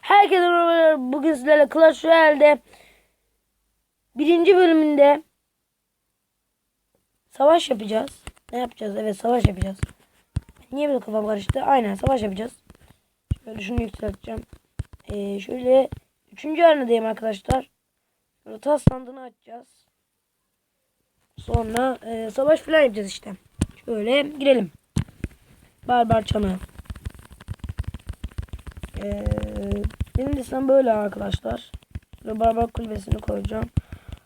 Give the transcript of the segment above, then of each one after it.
Herkese merhaba. Bugün sizlerle Clash Royale'de birinci bölümünde savaş yapacağız. Ne yapacağız? Evet savaş yapacağız. Niye böyle kafam karıştı? Aynen savaş yapacağız. Şöyle şunu yükselteceğim. Ee, şöyle üçüncü arenadayım arkadaşlar. Tas sandığını açacağız. Sonra e, savaş falan yapacağız işte. Şöyle girelim. Barbar çanı. Ee, benim listem böyle arkadaşlar. Şöyle barbar kulübesini koyacağım.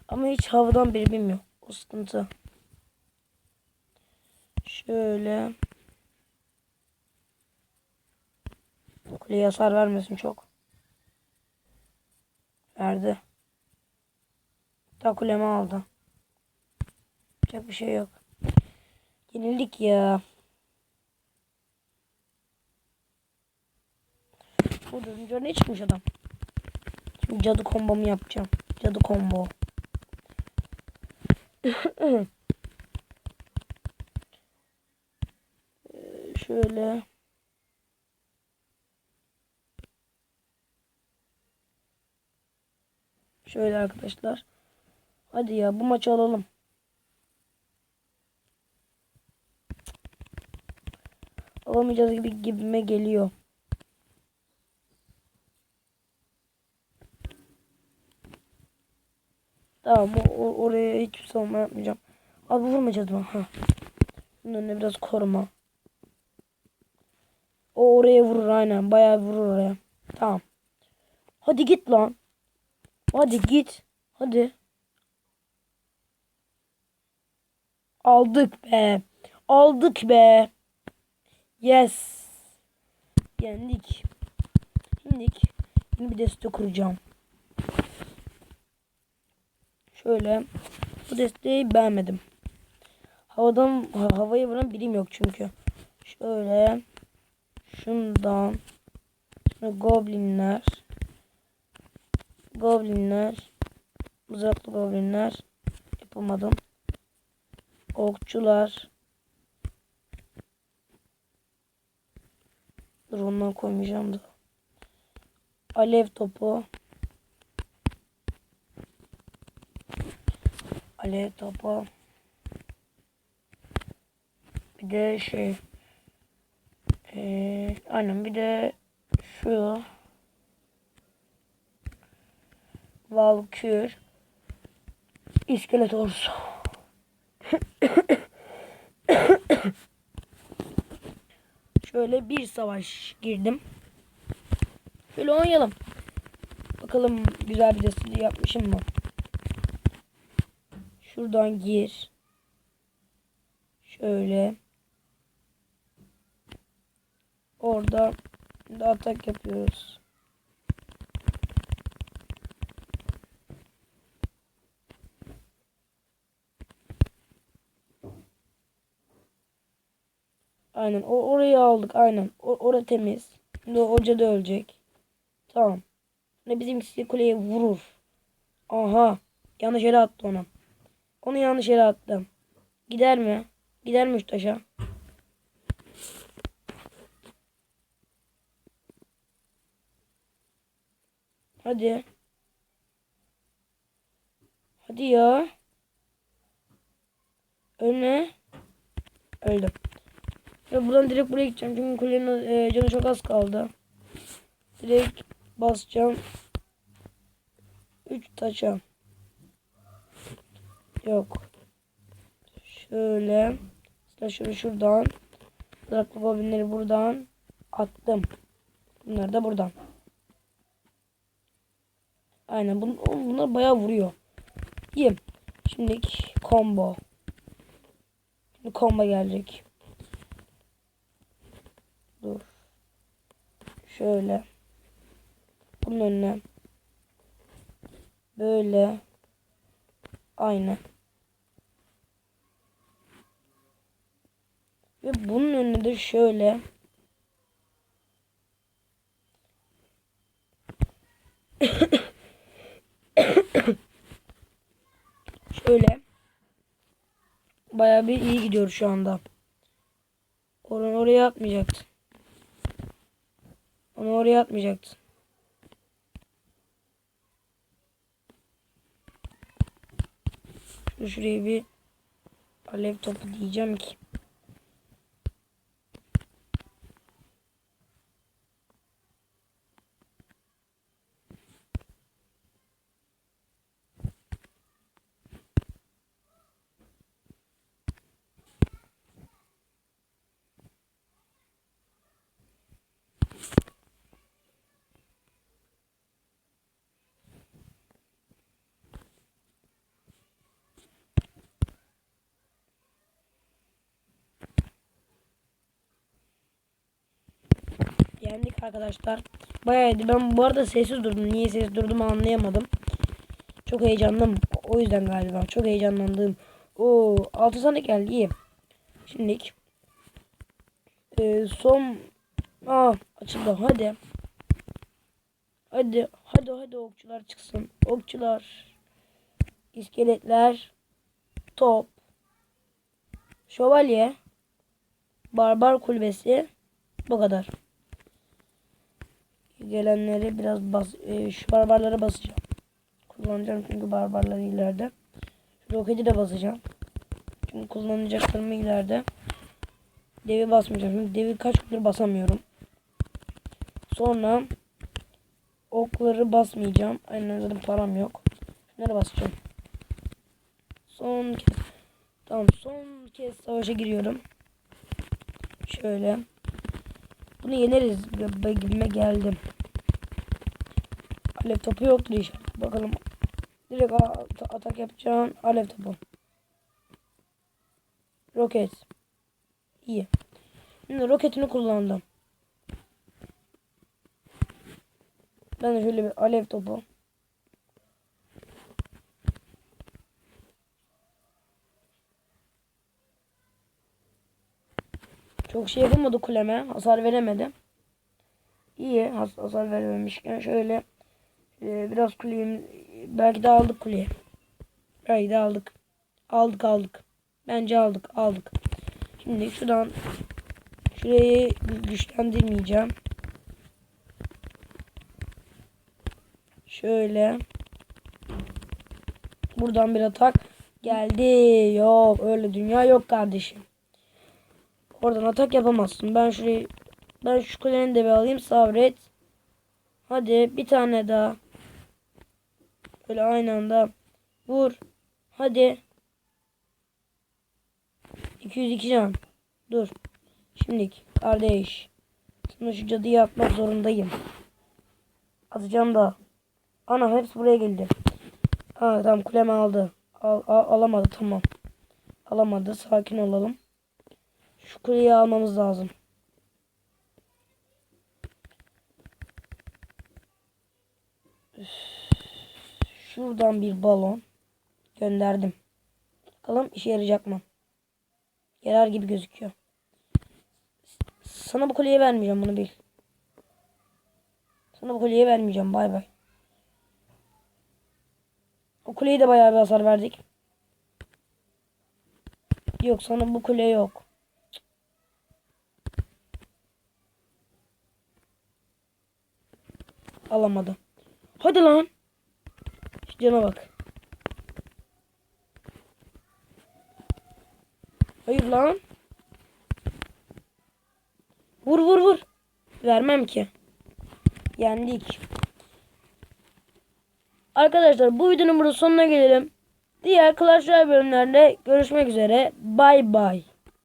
Ama hiç havadan biri bilmiyor. O sıkıntı. Şöyle. Kuleye hasar vermesin çok. Verdi. Ta kulemi aldı. Yapacak bir şey yok. Yenildik ya. O dönünce ne çıkmış adam? Şimdi cadı kombomu yapacağım. Cadı combo. Ee, Şöyle. Şöyle arkadaşlar. Hadi ya bu maçı alalım. Alamayacağız gibi gibime geliyor. Tamam o, oraya hiç savunma yapmayacağım. Abi vurmayacağız mı? Ha. Bunun biraz koruma. O oraya vurur aynen. Bayağı vurur oraya. Tamam. Hadi git lan. Hadi git. Hadi. Aldık be. Aldık be. Yes. Yendik. Şimdilik yeni bir deste kuracağım. Şöyle. Bu desteği beğenmedim. Havadan ha- havaya vuran birim yok çünkü. Şöyle. Şundan. Şöyle goblinler. Goblinler. Mızraklı goblinler. Yapamadım. Okçular. Dur ondan koymayacağım da. Alev topu. Alev topu. Bir de şey. Ee, aynen bir de şu. Valkür. İskelet ordusu. Şöyle bir savaş girdim. Şöyle oynayalım. Bakalım güzel bir destili yapmışım mı? Şuradan gir. Şöyle. Orada da atak yapıyoruz. Aynen. O orayı aldık. Aynen. O orası temiz. Şimdi hoca da ölecek. Tamam. Ne bizimkisi kuleye vurur. Aha. Yanlış yere attı onu. Onu yanlış yere attım. Gider mi? Gider mi şu taşa? Hadi. Hadi ya. Önüne. Öldüm. Ve buradan direkt buraya gideceğim. Çünkü kulenin e, canı çok az kaldı. Direkt basacağım. 3 taşa. Yok. Şöyle. Şöyle şuradan. Bıraklı goblinleri buradan. Attım. Bunlar da buradan. Aynen. Bun, bunlar bayağı vuruyor. İyi. Şimdi combo. Şimdi combo gelecek. Dur. Şöyle. Bunun önüne. Böyle. Aynı. Ve bunun önüne de şöyle. şöyle. Bayağı bir iyi gidiyor şu anda. Onu oraya atmayacaktın. Onu oraya atmayacaktın. Şuraya bir alev topu diyeceğim ki. Yendik arkadaşlar. Bayağı iyiydi. Ben bu arada sessiz durdum. Niye sessiz durduğumu anlayamadım. Çok heyecanlıyım. O yüzden galiba. Çok heyecanlandım. Oo, 6 tane geldi. İyi. Şimdilik. Ee, son Aa, açıldı. Hadi. Hadi. Hadi hadi okçular çıksın. Okçular. iskeletler, Top. Şövalye. Barbar kulübesi. Bu kadar gelenleri biraz bas e, şu barbarlara basacağım. Kullanacağım çünkü barbarları ileride. Roketi de basacağım. Çünkü kullanacaklarımı ileride. Devi basmayacağım. Şimdi devi kaç gündür basamıyorum. Sonra okları basmayacağım. Aynen zaten param yok. Şunları basacağım. Son kez. Tamam son kez savaşa giriyorum. Şöyle. Bunu yeneriz gibime geldim. Alev topu yoktur inşallah. Bakalım. Direkt at atak yapacağım. Alev topu. Roket. İyi. Şimdi roketini kullandım. Ben de şöyle bir alev topu. Çok şey yapamadı kuleme. Hasar veremedi. İyi has hasar verememişken şöyle e, biraz kuleyi belki de aldık kuleyi. Belki de aldık. Aldık aldık. Bence aldık aldık. Şimdi şuradan şurayı güçlendirmeyeceğim. Şöyle buradan bir atak geldi. Yok öyle dünya yok kardeşim. Oradan atak yapamazsın. Ben şurayı ben şu kulenin de bir alayım. Sabret. Hadi bir tane daha. Böyle aynı anda. Vur. Hadi. 202 can. Dur. Şimdilik kardeş. Sana şu cadıyı atmak zorundayım. Atacağım da. Ana hepsi buraya geldi. Ha tamam kulemi aldı. Al, al, alamadı tamam. Alamadı. Sakin olalım. Şu kuleyi almamız lazım. Şuradan bir balon gönderdim. Bakalım işe yarayacak mı? Yarar gibi gözüküyor. Sana bu kolyeyi vermeyeceğim bunu bil. Sana bu kolyeyi vermeyeceğim. Bay bay. O kuleyi de bayağı bir hasar verdik. Yok sana bu kule yok. Alamadı. Hadi lan. Cana bak. Hayır lan. Vur vur vur. Vermem ki. Yendik. Arkadaşlar bu videonun burada sonuna gelelim. Diğer Clash Royale bölümlerinde görüşmek üzere. Bay bay.